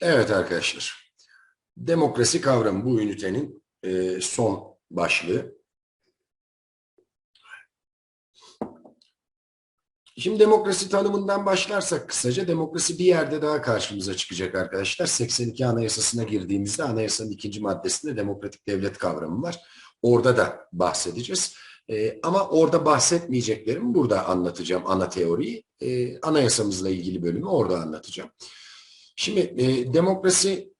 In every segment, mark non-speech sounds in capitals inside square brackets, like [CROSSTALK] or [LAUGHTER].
Evet arkadaşlar. Demokrasi kavramı bu ünitenin e, son başlığı. Şimdi demokrasi tanımından başlarsak kısaca demokrasi bir yerde daha karşımıza çıkacak arkadaşlar. 82 Anayasası'na girdiğimizde anayasanın ikinci maddesinde demokratik devlet kavramı var. Orada da bahsedeceğiz. E, ama orada bahsetmeyeceklerimi burada anlatacağım ana teoriyi. E, anayasamızla ilgili bölümü orada anlatacağım. Şimdi e, demokrasi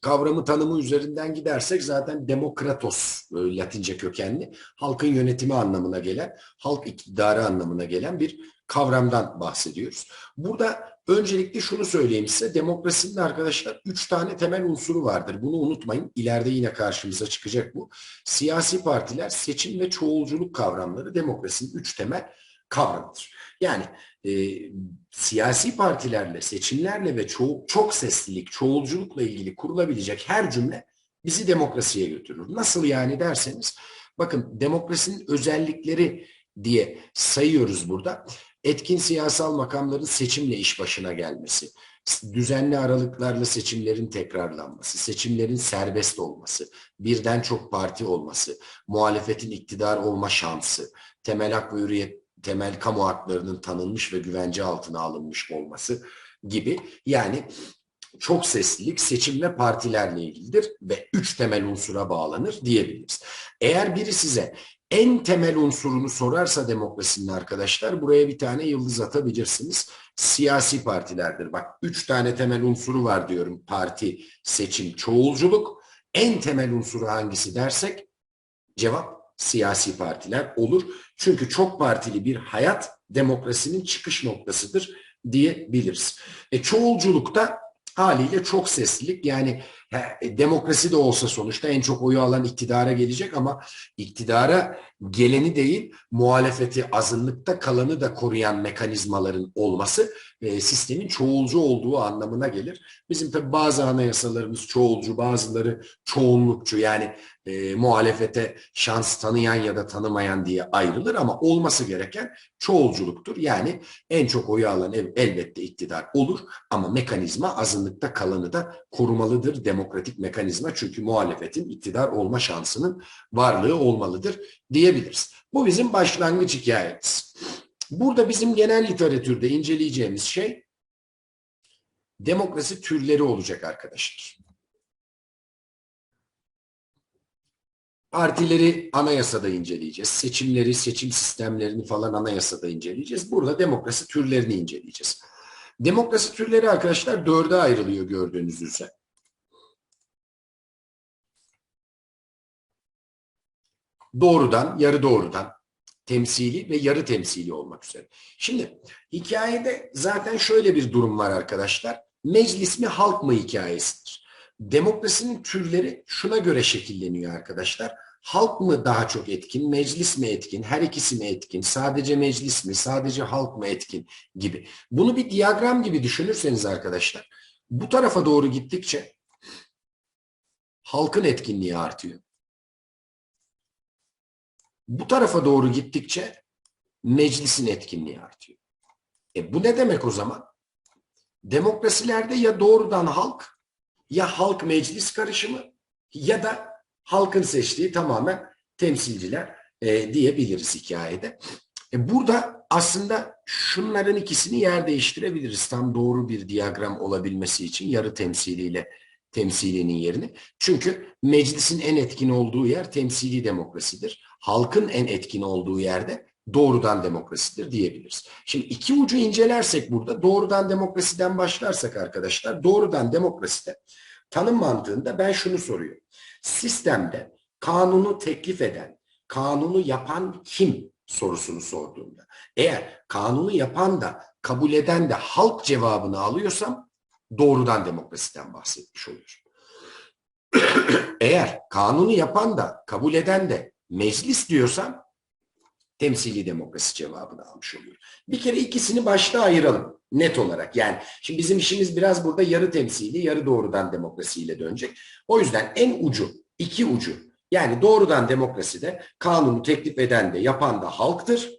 kavramı tanımı üzerinden gidersek zaten demokratos e, latince kökenli halkın yönetimi anlamına gelen halk iktidarı anlamına gelen bir kavramdan bahsediyoruz. Burada öncelikle şunu söyleyeyim size demokrasinin arkadaşlar üç tane temel unsuru vardır. Bunu unutmayın. İleride yine karşımıza çıkacak bu. Siyasi partiler, seçim ve çoğulculuk kavramları demokrasinin üç temel kavramıdır. Yani e, siyasi partilerle, seçimlerle ve ço çok seslilik, çoğulculukla ilgili kurulabilecek her cümle bizi demokrasiye götürür. Nasıl yani derseniz, bakın demokrasinin özellikleri diye sayıyoruz burada. Etkin siyasal makamların seçimle iş başına gelmesi, düzenli aralıklarla seçimlerin tekrarlanması, seçimlerin serbest olması, birden çok parti olması, muhalefetin iktidar olma şansı, temel hak ve hürriyet temel kamu haklarının tanınmış ve güvence altına alınmış olması gibi yani çok seslilik seçim ve partilerle ilgilidir ve üç temel unsura bağlanır diyebiliriz. Eğer biri size en temel unsurunu sorarsa demokrasinin arkadaşlar buraya bir tane yıldız atabilirsiniz. Siyasi partilerdir. Bak üç tane temel unsuru var diyorum. Parti, seçim, çoğulculuk. En temel unsuru hangisi dersek cevap siyasi partiler olur. Çünkü çok partili bir hayat demokrasinin çıkış noktasıdır diyebiliriz. E, çoğulculukta haliyle çok seslilik yani demokrasi de olsa sonuçta en çok oyu alan iktidara gelecek ama iktidara geleni değil muhalefeti azınlıkta kalanı da koruyan mekanizmaların olması e, sistemin çoğulcu olduğu anlamına gelir. Bizim tabi bazı anayasalarımız çoğulcu bazıları çoğunlukçu yani e, muhalefete şans tanıyan ya da tanımayan diye ayrılır ama olması gereken çoğulculuktur. Yani en çok oyu alan el, elbette iktidar olur ama mekanizma azınlıkta kalanı da korumalıdır demokratik mekanizma çünkü muhalefetin iktidar olma şansının varlığı olmalıdır diyebiliriz. Bu bizim başlangıç hikayemiz. Burada bizim genel literatürde inceleyeceğimiz şey demokrasi türleri olacak arkadaşlar. Partileri anayasada inceleyeceğiz. Seçimleri, seçim sistemlerini falan anayasada inceleyeceğiz. Burada demokrasi türlerini inceleyeceğiz. Demokrasi türleri arkadaşlar dörde ayrılıyor gördüğünüz üzere. Doğrudan, yarı doğrudan, temsili ve yarı temsili olmak üzere. Şimdi hikayede zaten şöyle bir durum var arkadaşlar. Meclis mi halk mı hikayesidir. Demokrasinin türleri şuna göre şekilleniyor arkadaşlar. Halk mı daha çok etkin, meclis mi etkin, her ikisi mi etkin, sadece meclis mi, sadece halk mı etkin gibi. Bunu bir diyagram gibi düşünürseniz arkadaşlar, bu tarafa doğru gittikçe halkın etkinliği artıyor. Bu tarafa doğru gittikçe meclisin etkinliği artıyor. E bu ne demek o zaman? Demokrasilerde ya doğrudan halk ya halk meclis karışımı ya da halkın seçtiği tamamen temsilciler e, diyebiliriz hikayede. E, burada aslında şunların ikisini yer değiştirebiliriz tam doğru bir diyagram olabilmesi için yarı temsiliyle temsilinin yerini. Çünkü meclisin en etkin olduğu yer temsili demokrasidir. Halkın en etkin olduğu yerde doğrudan demokrasidir diyebiliriz. Şimdi iki ucu incelersek burada doğrudan demokrasiden başlarsak arkadaşlar doğrudan demokraside tanım mantığında ben şunu soruyorum. Sistemde kanunu teklif eden, kanunu yapan kim sorusunu sorduğumda eğer kanunu yapan da kabul eden de halk cevabını alıyorsam doğrudan demokrasiden bahsetmiş oluyorum. [CLEARS THROAT] eğer kanunu yapan da kabul eden de meclis diyorsam temsili demokrasi cevabını almış oluyor. Bir kere ikisini başta ayıralım net olarak. Yani şimdi bizim işimiz biraz burada yarı temsili, yarı doğrudan demokrasiyle dönecek. O yüzden en ucu, iki ucu yani doğrudan demokraside kanunu teklif eden de yapan da halktır.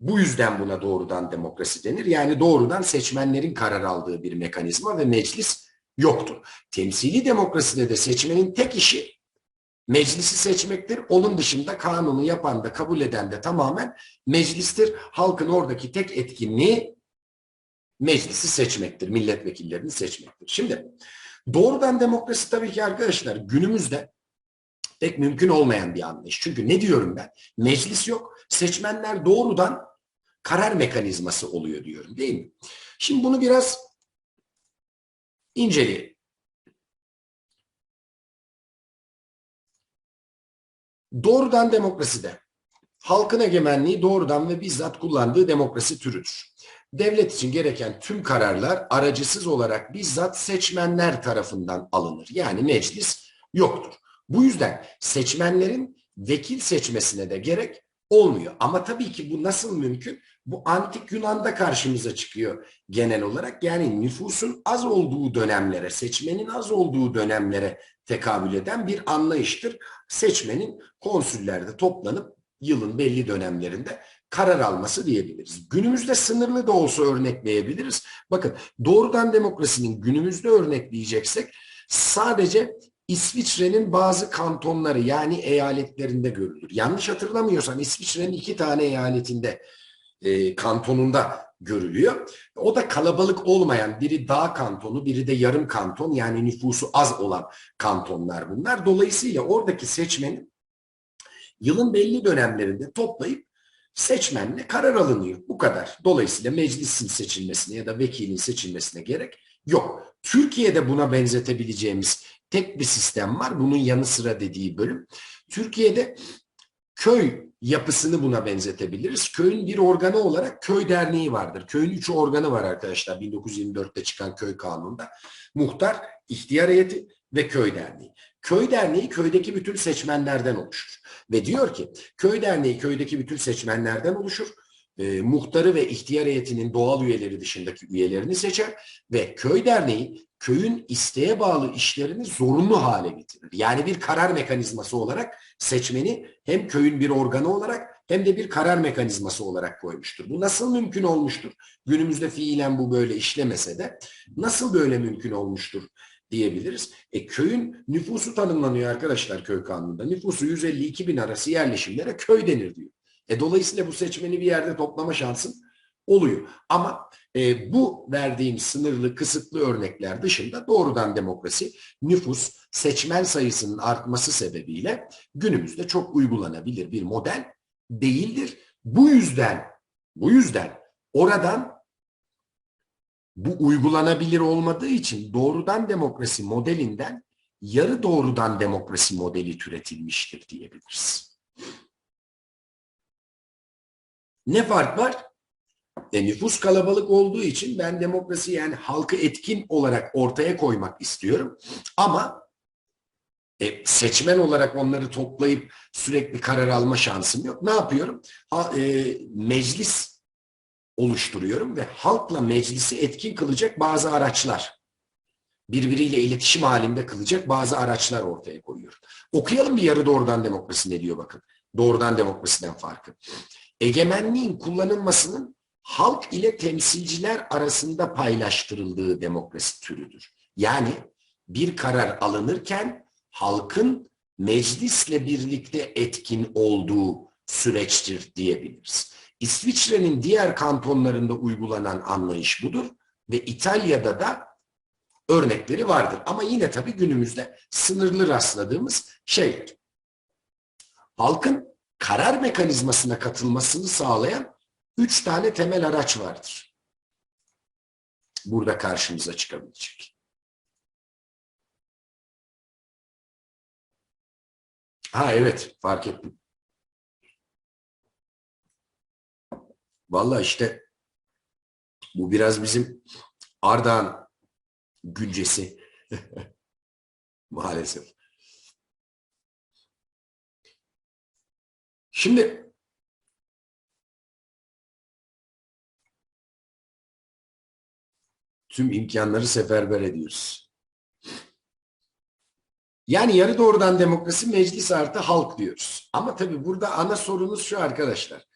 Bu yüzden buna doğrudan demokrasi denir. Yani doğrudan seçmenlerin karar aldığı bir mekanizma ve meclis yoktur. Temsili demokraside de seçmenin tek işi meclisi seçmektir. Onun dışında kanunu yapan da kabul eden de tamamen meclistir. Halkın oradaki tek etkinliği meclisi seçmektir. Milletvekillerini seçmektir. Şimdi doğrudan demokrasi tabii ki arkadaşlar günümüzde pek mümkün olmayan bir anlayış. Çünkü ne diyorum ben? Meclis yok. Seçmenler doğrudan karar mekanizması oluyor diyorum değil mi? Şimdi bunu biraz inceleyelim. Doğrudan demokraside halkın egemenliği doğrudan ve bizzat kullandığı demokrasi türüdür. Devlet için gereken tüm kararlar aracısız olarak bizzat seçmenler tarafından alınır. Yani meclis yoktur. Bu yüzden seçmenlerin vekil seçmesine de gerek olmuyor. Ama tabii ki bu nasıl mümkün? Bu antik Yunan'da karşımıza çıkıyor genel olarak. Yani nüfusun az olduğu dönemlere, seçmenin az olduğu dönemlere tekabül eden bir anlayıştır. Seçmenin konsüllerde toplanıp yılın belli dönemlerinde karar alması diyebiliriz. Günümüzde sınırlı da olsa örnekleyebiliriz. Bakın doğrudan demokrasinin günümüzde örnekleyeceksek sadece İsviçre'nin bazı kantonları yani eyaletlerinde görülür. Yanlış hatırlamıyorsam İsviçre'nin iki tane eyaletinde e, kantonunda görülüyor. O da kalabalık olmayan biri dağ kantonu, biri de yarım kanton yani nüfusu az olan kantonlar bunlar. Dolayısıyla oradaki seçmenin yılın belli dönemlerinde toplayıp seçmenle karar alınıyor. Bu kadar. Dolayısıyla meclisin seçilmesine ya da vekilin seçilmesine gerek yok. Türkiye'de buna benzetebileceğimiz tek bir sistem var. Bunun yanı sıra dediği bölüm. Türkiye'de köy yapısını buna benzetebiliriz. Köyün bir organı olarak köy derneği vardır. Köyün üç organı var arkadaşlar 1924'te çıkan köy kanununda. Muhtar, ihtiyar heyeti ve köy derneği. Köy derneği köydeki bütün seçmenlerden oluşur. Ve diyor ki köy derneği köydeki bütün seçmenlerden oluşur. E, muhtarı ve ihtiyar heyetinin doğal üyeleri dışındaki üyelerini seçer ve köy derneği köyün isteğe bağlı işlerini zorunlu hale getirir. Yani bir karar mekanizması olarak seçmeni hem köyün bir organı olarak hem de bir karar mekanizması olarak koymuştur. Bu nasıl mümkün olmuştur? Günümüzde fiilen bu böyle işlemese de nasıl böyle mümkün olmuştur diyebiliriz. E, köyün nüfusu tanımlanıyor arkadaşlar köy kanununda. Nüfusu 152 bin arası yerleşimlere köy denir diyor. E, dolayısıyla bu seçmeni bir yerde toplama şansın oluyor. Ama e, bu verdiğim sınırlı, kısıtlı örnekler dışında doğrudan demokrasi, nüfus, seçmen sayısının artması sebebiyle günümüzde çok uygulanabilir bir model değildir. Bu yüzden, bu yüzden oradan bu uygulanabilir olmadığı için doğrudan demokrasi modelinden yarı doğrudan demokrasi modeli türetilmiştir diyebiliriz. Ne fark var? E, nüfus kalabalık olduğu için ben demokrasi yani halkı etkin olarak ortaya koymak istiyorum. Ama e, seçmen olarak onları toplayıp sürekli karar alma şansım yok. Ne yapıyorum? Ha, e, meclis oluşturuyorum ve halkla meclisi etkin kılacak bazı araçlar, birbiriyle iletişim halinde kılacak bazı araçlar ortaya koyuyorum. Okuyalım bir yarı doğrudan demokrasi ne diyor bakın. Doğrudan demokrasiden farkı. Egemenliğin kullanılmasının halk ile temsilciler arasında paylaştırıldığı demokrasi türüdür. Yani bir karar alınırken halkın meclisle birlikte etkin olduğu süreçtir diyebiliriz. İsviçre'nin diğer kantonlarında uygulanan anlayış budur ve İtalya'da da örnekleri vardır. Ama yine tabii günümüzde sınırlı rastladığımız şeyler. Halkın karar mekanizmasına katılmasını sağlayan üç tane temel araç vardır. Burada karşımıza çıkabilecek. Ha evet fark ettim. Vallahi işte bu biraz bizim Ardahan güncesi. [LAUGHS] Maalesef. Şimdi tüm imkanları seferber ediyoruz. Yani yarı doğrudan demokrasi meclis artı halk diyoruz. Ama tabii burada ana sorunuz şu arkadaşlar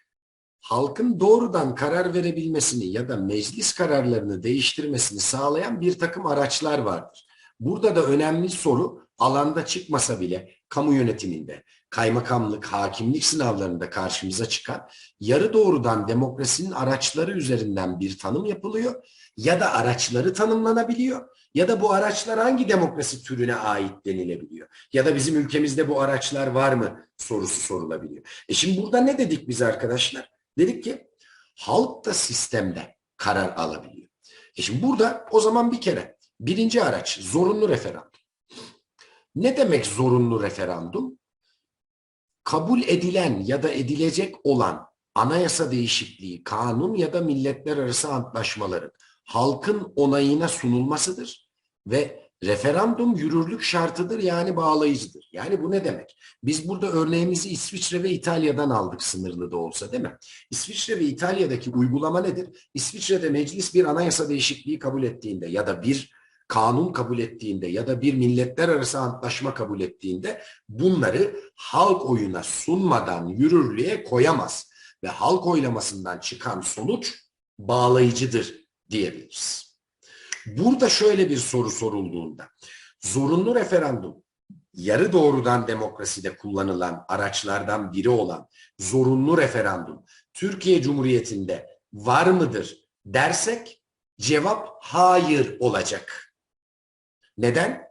halkın doğrudan karar verebilmesini ya da meclis kararlarını değiştirmesini sağlayan bir takım araçlar vardır. Burada da önemli soru alanda çıkmasa bile kamu yönetiminde, kaymakamlık, hakimlik sınavlarında karşımıza çıkan yarı doğrudan demokrasinin araçları üzerinden bir tanım yapılıyor ya da araçları tanımlanabiliyor ya da bu araçlar hangi demokrasi türüne ait denilebiliyor. Ya da bizim ülkemizde bu araçlar var mı sorusu sorulabiliyor. E şimdi burada ne dedik biz arkadaşlar? Dedik ki halk da sistemde karar alabiliyor. E şimdi burada o zaman bir kere birinci araç zorunlu referandum. Ne demek zorunlu referandum? Kabul edilen ya da edilecek olan anayasa değişikliği, kanun ya da milletler arası antlaşmaların halkın onayına sunulmasıdır ve referandum yürürlük şartıdır yani bağlayıcıdır. Yani bu ne demek? Biz burada örneğimizi İsviçre ve İtalya'dan aldık sınırlı da olsa değil mi? İsviçre ve İtalya'daki uygulama nedir? İsviçre'de meclis bir anayasa değişikliği kabul ettiğinde ya da bir kanun kabul ettiğinde ya da bir milletler arası antlaşma kabul ettiğinde bunları halk oyuna sunmadan yürürlüğe koyamaz. Ve halk oylamasından çıkan sonuç bağlayıcıdır diyebiliriz. Burada şöyle bir soru sorulduğunda zorunlu referandum yarı doğrudan demokraside kullanılan araçlardan biri olan zorunlu referandum Türkiye Cumhuriyeti'nde var mıdır dersek cevap hayır olacak. Neden?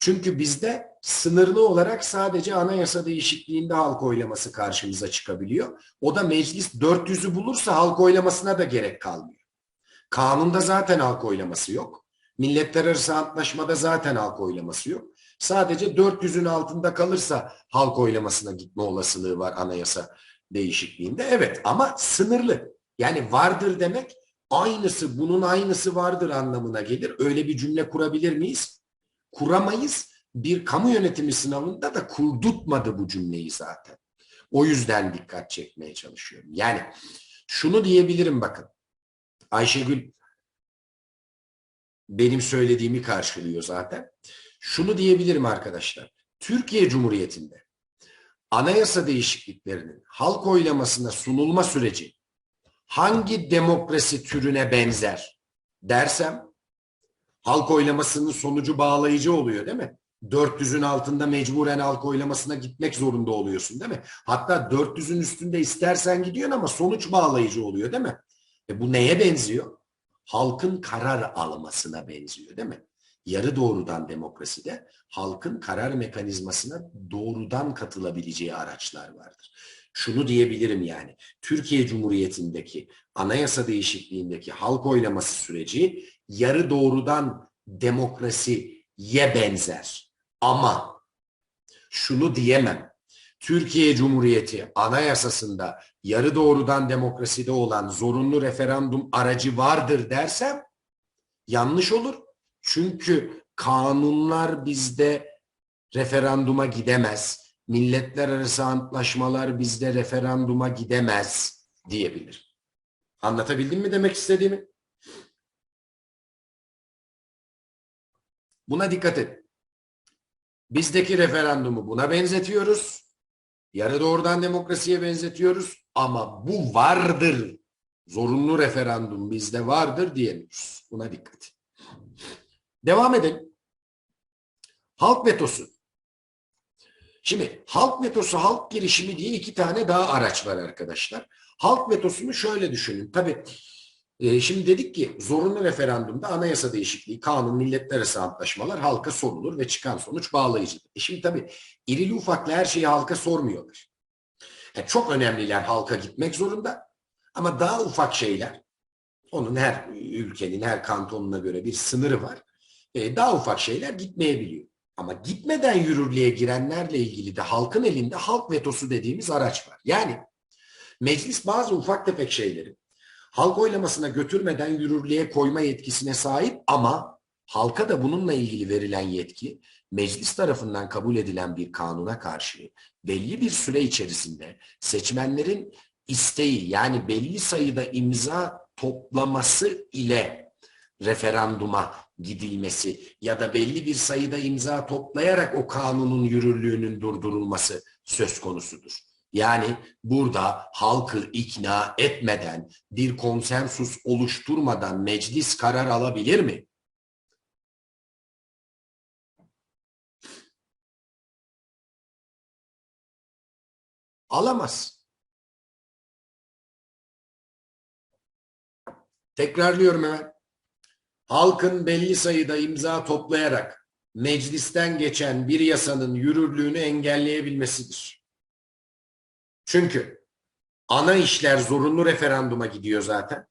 Çünkü bizde sınırlı olarak sadece anayasa değişikliğinde halk oylaması karşımıza çıkabiliyor. O da meclis 400'ü bulursa halk oylamasına da gerek kalmıyor. Kanunda zaten halk oylaması yok. Milletler arası antlaşmada zaten halk oylaması yok. Sadece 400'ün altında kalırsa halk oylamasına gitme olasılığı var anayasa değişikliğinde. Evet ama sınırlı. Yani vardır demek aynısı bunun aynısı vardır anlamına gelir. Öyle bir cümle kurabilir miyiz? Kuramayız. Bir kamu yönetimi sınavında da kurdutmadı bu cümleyi zaten. O yüzden dikkat çekmeye çalışıyorum. Yani şunu diyebilirim bakın. Ayşegül benim söylediğimi karşılıyor zaten. Şunu diyebilirim arkadaşlar. Türkiye Cumhuriyeti'nde anayasa değişikliklerinin halk oylamasına sunulma süreci hangi demokrasi türüne benzer dersem halk oylamasının sonucu bağlayıcı oluyor değil mi? 400'ün altında mecburen halk oylamasına gitmek zorunda oluyorsun değil mi? Hatta 400'ün üstünde istersen gidiyorsun ama sonuç bağlayıcı oluyor değil mi? E bu neye benziyor? Halkın karar almasına benziyor değil mi? Yarı doğrudan demokraside halkın karar mekanizmasına doğrudan katılabileceği araçlar vardır. Şunu diyebilirim yani, Türkiye Cumhuriyeti'ndeki anayasa değişikliğindeki halk oylaması süreci yarı doğrudan demokrasiye benzer. Ama şunu diyemem, Türkiye Cumhuriyeti anayasasında yarı doğrudan demokraside olan zorunlu referandum aracı vardır dersem yanlış olur. Çünkü kanunlar bizde referanduma gidemez. Milletler arası antlaşmalar bizde referanduma gidemez diyebilir. Anlatabildim mi demek istediğimi? Buna dikkat edin. Bizdeki referandumu buna benzetiyoruz. Yarı doğrudan demokrasiye benzetiyoruz ama bu vardır. Zorunlu referandum bizde vardır diyemiyoruz. Buna dikkat. Devam edelim. Halk vetosu. Şimdi halk vetosu, halk girişimi diye iki tane daha araç var arkadaşlar. Halk vetosunu şöyle düşünün. Tabii e, şimdi dedik ki zorunlu referandumda anayasa değişikliği, kanun, milletler arası antlaşmalar halka sorulur ve çıkan sonuç bağlayıcıdır. E şimdi tabii irili ufaklı her şeyi halka sormuyorlar. Yani e, çok önemliler halka gitmek zorunda ama daha ufak şeyler, onun her ülkenin, her kantonuna göre bir sınırı var. E, daha ufak şeyler gitmeyebiliyor. Ama gitmeden yürürlüğe girenlerle ilgili de halkın elinde halk vetosu dediğimiz araç var. Yani meclis bazı ufak tefek şeyleri halk oylamasına götürmeden yürürlüğe koyma yetkisine sahip ama halka da bununla ilgili verilen yetki meclis tarafından kabul edilen bir kanuna karşı belli bir süre içerisinde seçmenlerin isteği yani belli sayıda imza toplaması ile referanduma gidilmesi ya da belli bir sayıda imza toplayarak o kanunun yürürlüğünün durdurulması söz konusudur. Yani burada halkı ikna etmeden, bir konsensus oluşturmadan meclis karar alabilir mi? Alamaz. Tekrarlıyorum hemen. Halkın belli sayıda imza toplayarak meclisten geçen bir yasanın yürürlüğünü engelleyebilmesidir. Çünkü ana işler zorunlu referanduma gidiyor zaten.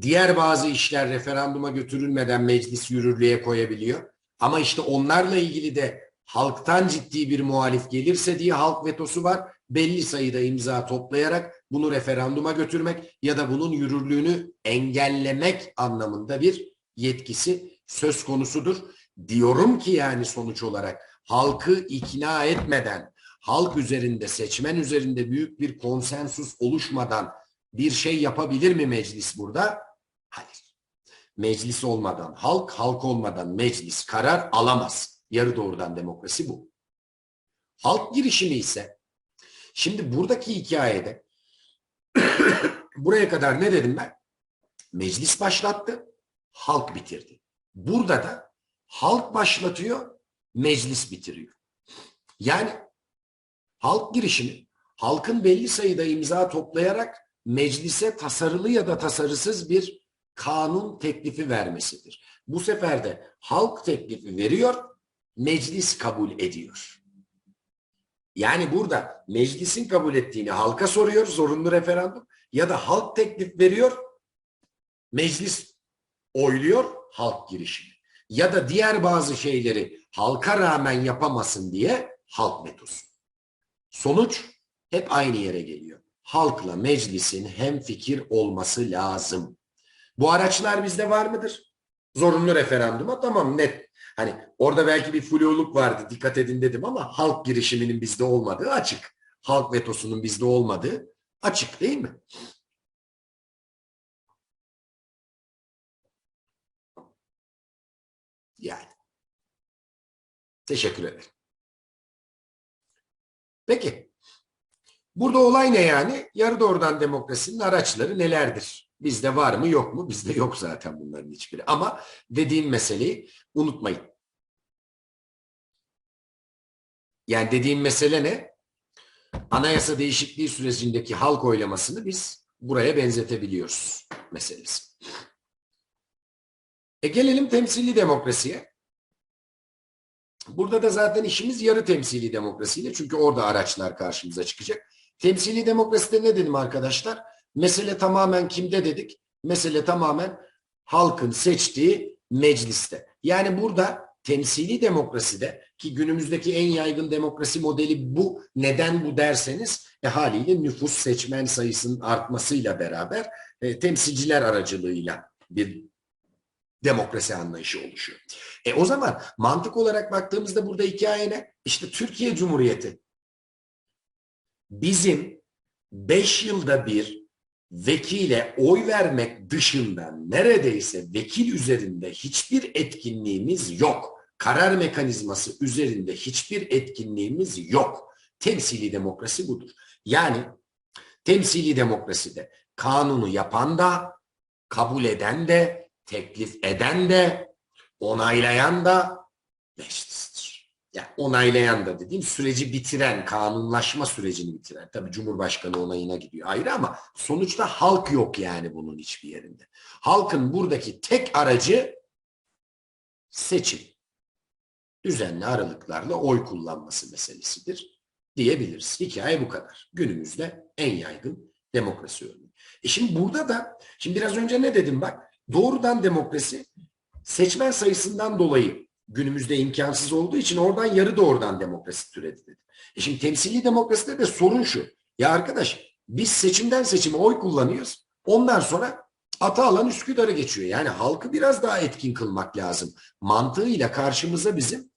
Diğer bazı işler referanduma götürülmeden meclis yürürlüğe koyabiliyor. Ama işte onlarla ilgili de halktan ciddi bir muhalif gelirse diye halk vetosu var. Belli sayıda imza toplayarak bunu referanduma götürmek ya da bunun yürürlüğünü engellemek anlamında bir yetkisi söz konusudur. Diyorum ki yani sonuç olarak halkı ikna etmeden, halk üzerinde, seçmen üzerinde büyük bir konsensus oluşmadan bir şey yapabilir mi meclis burada? Hayır. Meclis olmadan, halk, halk olmadan meclis karar alamaz. Yarı doğrudan demokrasi bu. Halk girişimi ise şimdi buradaki hikayede [COUGHS] buraya kadar ne dedim ben? Meclis başlattı, halk bitirdi. Burada da halk başlatıyor, meclis bitiriyor. Yani halk girişimi halkın belli sayıda imza toplayarak meclise tasarılı ya da tasarısız bir kanun teklifi vermesidir. Bu sefer de halk teklifi veriyor, meclis kabul ediyor. Yani burada meclisin kabul ettiğini halka soruyor, zorunlu referandum ya da halk teklif veriyor, meclis oyluyor, halk girişimi. Ya da diğer bazı şeyleri halka rağmen yapamasın diye halk vetosu. Sonuç hep aynı yere geliyor. Halkla meclisin hem fikir olması lazım. Bu araçlar bizde var mıdır? Zorunlu referanduma tamam net. Hani orada belki bir fluyoluk vardı dikkat edin dedim ama halk girişiminin bizde olmadığı açık. Halk vetosunun bizde olmadığı açık değil mi? Yani. Teşekkür ederim. Peki. Burada olay ne yani? Yarı doğrudan demokrasinin araçları nelerdir? Bizde var mı yok mu? Bizde yok zaten bunların hiçbiri. Ama dediğim meseleyi unutmayın. Yani dediğim mesele ne? Anayasa değişikliği sürecindeki halk oylamasını biz buraya benzetebiliyoruz meselesi. E gelelim temsili demokrasiye. Burada da zaten işimiz yarı temsili demokrasiyle çünkü orada araçlar karşımıza çıkacak. Temsili demokraside ne dedim arkadaşlar? Mesele tamamen kimde dedik? Mesele tamamen halkın seçtiği mecliste. Yani burada temsili demokraside ki günümüzdeki en yaygın demokrasi modeli bu. Neden bu derseniz e, haliyle nüfus seçmen sayısının artmasıyla beraber e, temsilciler aracılığıyla bir demokrasi anlayışı oluşuyor. E o zaman mantık olarak baktığımızda burada hikaye ne? İşte Türkiye Cumhuriyeti bizim beş yılda bir vekile oy vermek dışında neredeyse vekil üzerinde hiçbir etkinliğimiz yok. Karar mekanizması üzerinde hiçbir etkinliğimiz yok. Temsili demokrasi budur. Yani temsili demokraside kanunu yapan da, kabul eden de, teklif eden de, onaylayan da meclistir. Yani onaylayan da dediğim süreci bitiren, kanunlaşma sürecini bitiren. Tabii Cumhurbaşkanı onayına gidiyor ayrı ama sonuçta halk yok yani bunun hiçbir yerinde. Halkın buradaki tek aracı seçim. Düzenli aralıklarla oy kullanması meselesidir diyebiliriz. Hikaye bu kadar. Günümüzde en yaygın demokrasi örneği. E şimdi burada da, şimdi biraz önce ne dedim bak, doğrudan demokrasi seçmen sayısından dolayı günümüzde imkansız olduğu için oradan yarı doğrudan demokrasi türedi dedi. E şimdi temsili demokraside de sorun şu. Ya arkadaş biz seçimden seçime oy kullanıyoruz. Ondan sonra ata alan Üsküdar'ı geçiyor. Yani halkı biraz daha etkin kılmak lazım. Mantığıyla karşımıza bizim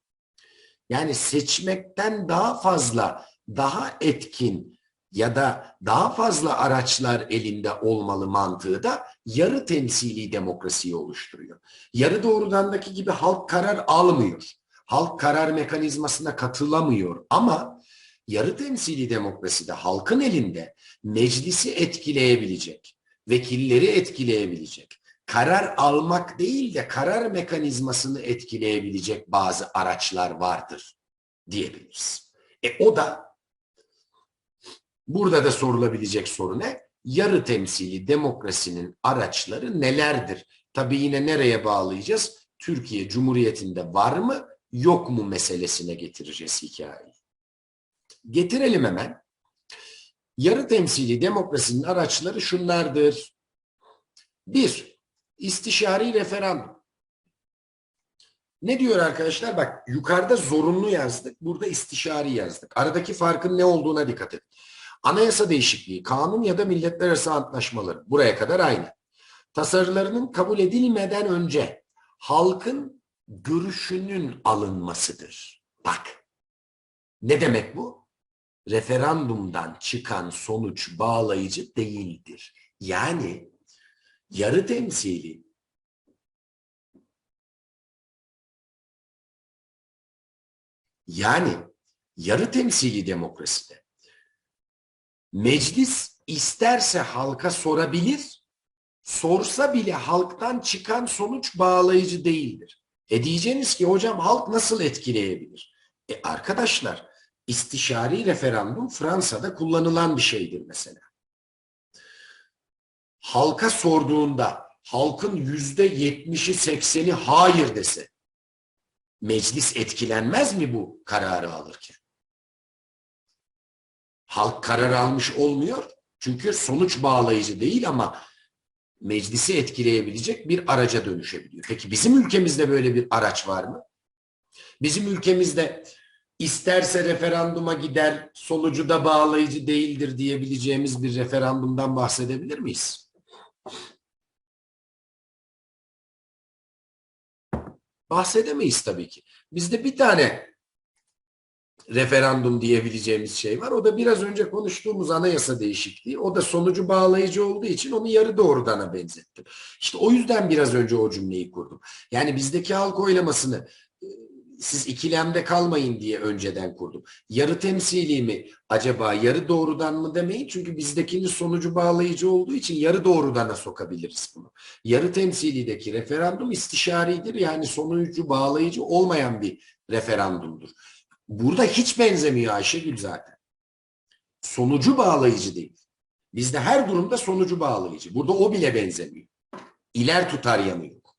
yani seçmekten daha fazla, daha etkin ya da daha fazla araçlar elinde olmalı mantığı da yarı temsili demokrasiyi oluşturuyor. Yarı doğrudandaki gibi halk karar almıyor. Halk karar mekanizmasına katılamıyor ama yarı temsili demokraside halkın elinde meclisi etkileyebilecek, vekilleri etkileyebilecek, karar almak değil de karar mekanizmasını etkileyebilecek bazı araçlar vardır diyebiliriz. E o da burada da sorulabilecek soru ne? Yarı temsili demokrasinin araçları nelerdir? Tabii yine nereye bağlayacağız? Türkiye Cumhuriyeti'nde var mı yok mu meselesine getireceğiz hikayeyi. Getirelim hemen. Yarı temsili demokrasinin araçları şunlardır. Bir, istişari referandum. Ne diyor arkadaşlar? Bak yukarıda zorunlu yazdık, burada istişari yazdık. Aradaki farkın ne olduğuna dikkat edin. Anayasa değişikliği, kanun ya da milletler arası antlaşmaları buraya kadar aynı. Tasarılarının kabul edilmeden önce halkın görüşünün alınmasıdır. Bak, ne demek bu? Referandumdan çıkan sonuç bağlayıcı değildir. Yani yarı temsili yani yarı temsili demokraside meclis isterse halka sorabilir, sorsa bile halktan çıkan sonuç bağlayıcı değildir. E diyeceğiniz ki hocam halk nasıl etkileyebilir? E arkadaşlar istişari referandum Fransa'da kullanılan bir şeydir mesela. Halka sorduğunda halkın yüzde yetmişi sekseni hayır dese meclis etkilenmez mi bu kararı alırken? Halk karar almış olmuyor çünkü sonuç bağlayıcı değil ama meclisi etkileyebilecek bir araca dönüşebiliyor. Peki bizim ülkemizde böyle bir araç var mı? Bizim ülkemizde isterse referanduma gider, sonucu da bağlayıcı değildir diyebileceğimiz bir referandumdan bahsedebilir miyiz? Bahsedemeyiz tabii ki. Bizde bir tane referandum diyebileceğimiz şey var. O da biraz önce konuştuğumuz anayasa değişikliği. O da sonucu bağlayıcı olduğu için onu yarı doğrudana benzettim. İşte o yüzden biraz önce o cümleyi kurdum. Yani bizdeki halk oylamasını e, siz ikilemde kalmayın diye önceden kurdum. Yarı temsili mi acaba yarı doğrudan mı demeyin çünkü bizdekinin sonucu bağlayıcı olduğu için yarı doğrudana sokabiliriz bunu. Yarı temsilideki referandum istişaridir yani sonucu bağlayıcı olmayan bir referandumdur. Burada hiç benzemiyor Ayşegül zaten. Sonucu bağlayıcı değil. Bizde her durumda sonucu bağlayıcı. Burada o bile benzemiyor. İler tutar yanı yok.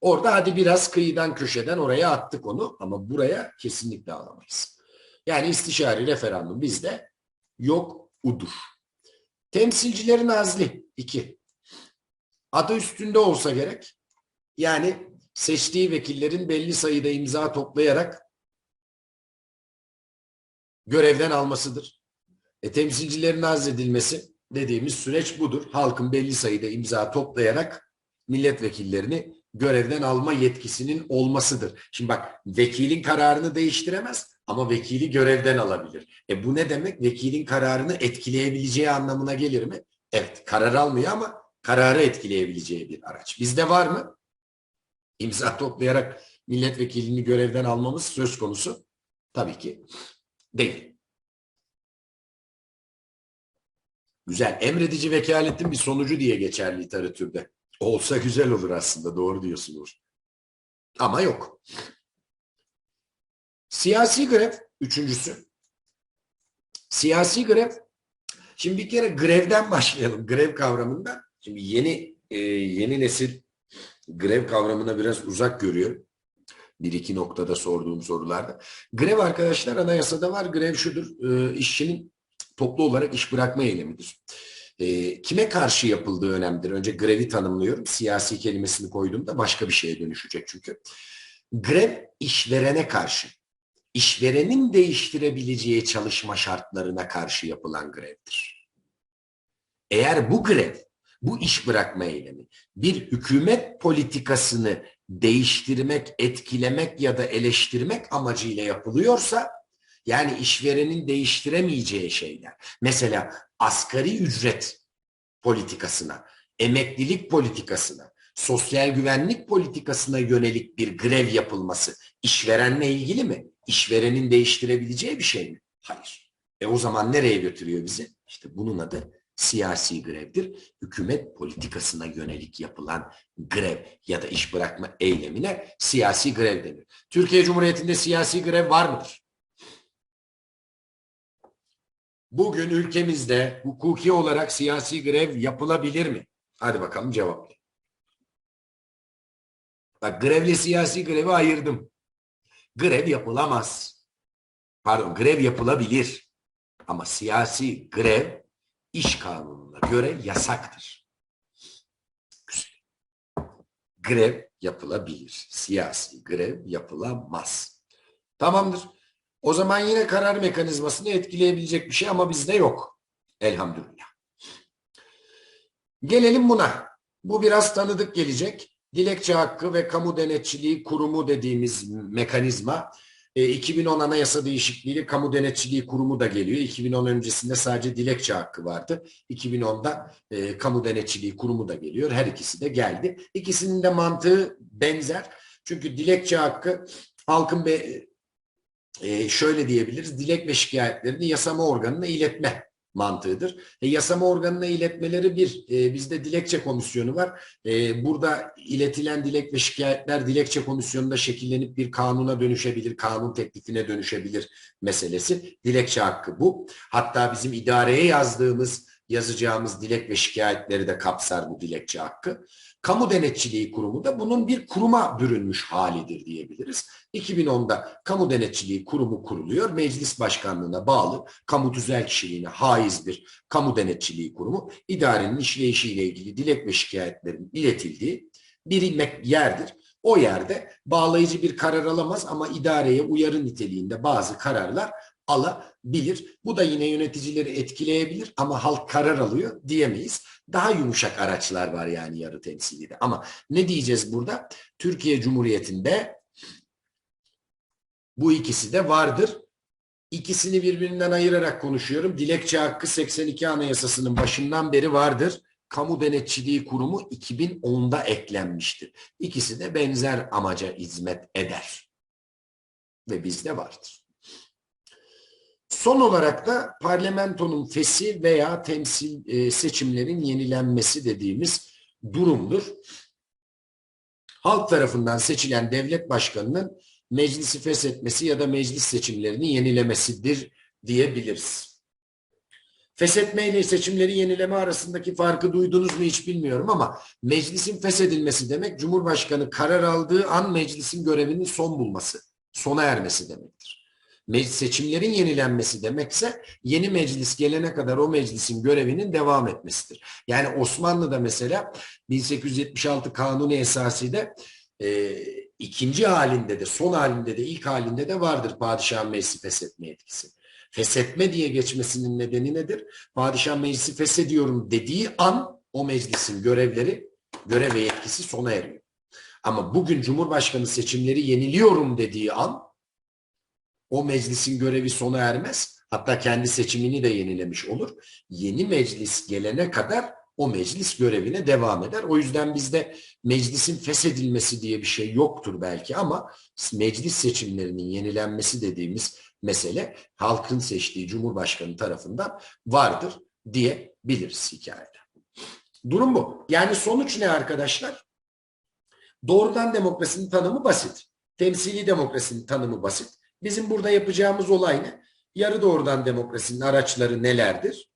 Orada hadi biraz kıyıdan köşeden oraya attık onu ama buraya kesinlikle alamayız. Yani istişari referandum bizde yok udur. Temsilcilerin azli iki. Adı üstünde olsa gerek. Yani seçtiği vekillerin belli sayıda imza toplayarak görevden almasıdır. E, temsilcilerin azledilmesi dediğimiz süreç budur. Halkın belli sayıda imza toplayarak milletvekillerini görevden alma yetkisinin olmasıdır. Şimdi bak vekilin kararını değiştiremez ama vekili görevden alabilir. E bu ne demek? Vekilin kararını etkileyebileceği anlamına gelir mi? Evet karar almıyor ama kararı etkileyebileceği bir araç. Bizde var mı? İmza toplayarak milletvekilini görevden almamız söz konusu. Tabii ki Değil. Güzel. Emredici vekaletin bir sonucu diye geçer literatürde. Olsa güzel olur aslında. Doğru diyorsun Uğur. Ama yok. Siyasi grev. Üçüncüsü. Siyasi grev. Şimdi bir kere grevden [LAUGHS] başlayalım. Grev kavramında. Şimdi yeni e, yeni nesil grev kavramına biraz uzak görüyor bir iki noktada sorduğum sorularda. Grev arkadaşlar anayasada var. Grev şudur. E, işçinin toplu olarak iş bırakma eylemidir. E, kime karşı yapıldığı önemlidir. Önce grevi tanımlıyorum. Siyasi kelimesini koyduğumda başka bir şeye dönüşecek çünkü. Grev işverene karşı. işverenin değiştirebileceği çalışma şartlarına karşı yapılan grevdir. Eğer bu grev, bu iş bırakma eylemi bir hükümet politikasını değiştirmek, etkilemek ya da eleştirmek amacıyla yapılıyorsa yani işverenin değiştiremeyeceği şeyler. Mesela asgari ücret politikasına, emeklilik politikasına, sosyal güvenlik politikasına yönelik bir grev yapılması işverenle ilgili mi? işverenin değiştirebileceği bir şey mi? Hayır. E o zaman nereye götürüyor bizi? İşte bunun adı siyasi grevdir. Hükümet politikasına yönelik yapılan grev ya da iş bırakma eylemine siyasi grev denir. Türkiye Cumhuriyeti'nde siyasi grev var mıdır? Bugün ülkemizde hukuki olarak siyasi grev yapılabilir mi? Hadi bakalım cevaplayın. Bak grevle siyasi grevi ayırdım. Grev yapılamaz. Pardon grev yapılabilir. Ama siyasi grev iş kanununa göre yasaktır. Grev yapılabilir. Siyasi grev yapılamaz. Tamamdır. O zaman yine karar mekanizmasını etkileyebilecek bir şey ama bizde yok. Elhamdülillah. Gelelim buna. Bu biraz tanıdık gelecek. Dilekçe hakkı ve kamu denetçiliği kurumu dediğimiz mekanizma 2010 e, anayasa değişikliğiyle kamu denetçiliği kurumu da geliyor. 2010 öncesinde sadece dilekçe hakkı vardı. 2010'da e, kamu denetçiliği kurumu da geliyor. Her ikisi de geldi. İkisinin de mantığı benzer. Çünkü dilekçe hakkı halkın be, e, şöyle diyebiliriz. Dilek ve şikayetlerini yasama organına iletme mantığıdır. E, yasama organına iletmeleri bir, e, bizde dilekçe komisyonu var. E, burada iletilen dilek ve şikayetler dilekçe komisyonunda şekillenip bir kanuna dönüşebilir, kanun teklifine dönüşebilir meselesi. Dilekçe hakkı bu. Hatta bizim idareye yazdığımız, yazacağımız dilek ve şikayetleri de kapsar bu dilekçe hakkı. Kamu Denetçiliği Kurumu da bunun bir kuruma bürünmüş halidir diyebiliriz. 2010'da Kamu Denetçiliği Kurumu kuruluyor. Meclis Başkanlığına bağlı kamu tüzel kişiliğine haiz bir Kamu Denetçiliği Kurumu idarenin işleyişiyle ilgili dilek ve şikayetlerin iletildiği bir yerdir. O yerde bağlayıcı bir karar alamaz ama idareye uyarı niteliğinde bazı kararlar alabilir. Bu da yine yöneticileri etkileyebilir ama halk karar alıyor diyemeyiz. Daha yumuşak araçlar var yani yarı temsilide. Ama ne diyeceğiz burada? Türkiye Cumhuriyeti'nde bu ikisi de vardır. İkisini birbirinden ayırarak konuşuyorum. Dilekçe hakkı 82 Anayasası'nın başından beri vardır. Kamu Denetçiliği Kurumu 2010'da eklenmiştir. İkisi de benzer amaca hizmet eder. Ve bizde vardır. Son olarak da parlamentonun fesi veya temsil e, seçimlerin yenilenmesi dediğimiz durumdur. Halk tarafından seçilen devlet başkanının meclisi feshetmesi ya da meclis seçimlerini yenilemesidir diyebiliriz. Feshetme ile seçimleri yenileme arasındaki farkı duydunuz mu hiç bilmiyorum ama meclisin feshedilmesi demek Cumhurbaşkanı karar aldığı an meclisin görevinin son bulması, sona ermesi demektir seçimlerin yenilenmesi demekse yeni meclis gelene kadar o meclisin görevinin devam etmesidir. Yani Osmanlı'da mesela 1876 Kanuni Esasi'de e, ikinci halinde de son halinde de ilk halinde de vardır padişahın meclisi feshetme etkisi. Feshetme diye geçmesinin nedeni nedir? Padişah meclisi feshediyorum dediği an o meclisin görevleri, görev ve yetkisi sona eriyor. Ama bugün Cumhurbaşkanı seçimleri yeniliyorum dediği an o meclisin görevi sona ermez. Hatta kendi seçimini de yenilemiş olur. Yeni meclis gelene kadar o meclis görevine devam eder. O yüzden bizde meclisin feshedilmesi diye bir şey yoktur belki ama meclis seçimlerinin yenilenmesi dediğimiz mesele halkın seçtiği Cumhurbaşkanı tarafından vardır diyebiliriz hikayede. Durum bu. Yani sonuç ne arkadaşlar? Doğrudan demokrasinin tanımı basit. Temsili demokrasinin tanımı basit. Bizim burada yapacağımız olay ne? Yarı doğrudan demokrasinin araçları nelerdir?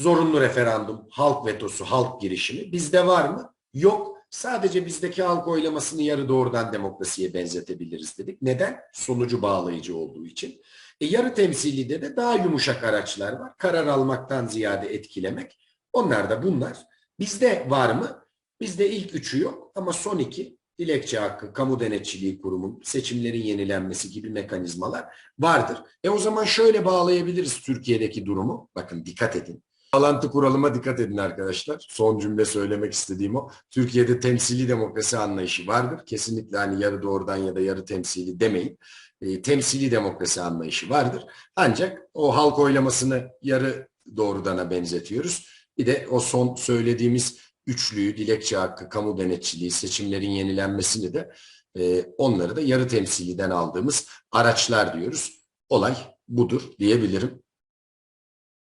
Zorunlu referandum, halk vetosu, halk girişimi. Bizde var mı? Yok. Sadece bizdeki halk oylamasını yarı doğrudan demokrasiye benzetebiliriz dedik. Neden? Sonucu bağlayıcı olduğu için. E, yarı temsilide de daha yumuşak araçlar var. Karar almaktan ziyade etkilemek. Onlar da bunlar. Bizde var mı? Bizde ilk üçü yok ama son iki dilekçe hakkı, kamu denetçiliği kurumu, seçimlerin yenilenmesi gibi mekanizmalar vardır. E o zaman şöyle bağlayabiliriz Türkiye'deki durumu. Bakın dikkat edin. Bağlantı kuralıma dikkat edin arkadaşlar. Son cümle söylemek istediğim o. Türkiye'de temsili demokrasi anlayışı vardır. Kesinlikle hani yarı doğrudan ya da yarı temsili demeyin. E, temsili demokrasi anlayışı vardır. Ancak o halk oylamasını yarı doğrudana benzetiyoruz. Bir de o son söylediğimiz üçlüyü, dilekçe hakkı, kamu denetçiliği, seçimlerin yenilenmesini de e, onları da yarı temsiliden aldığımız araçlar diyoruz. Olay budur diyebilirim.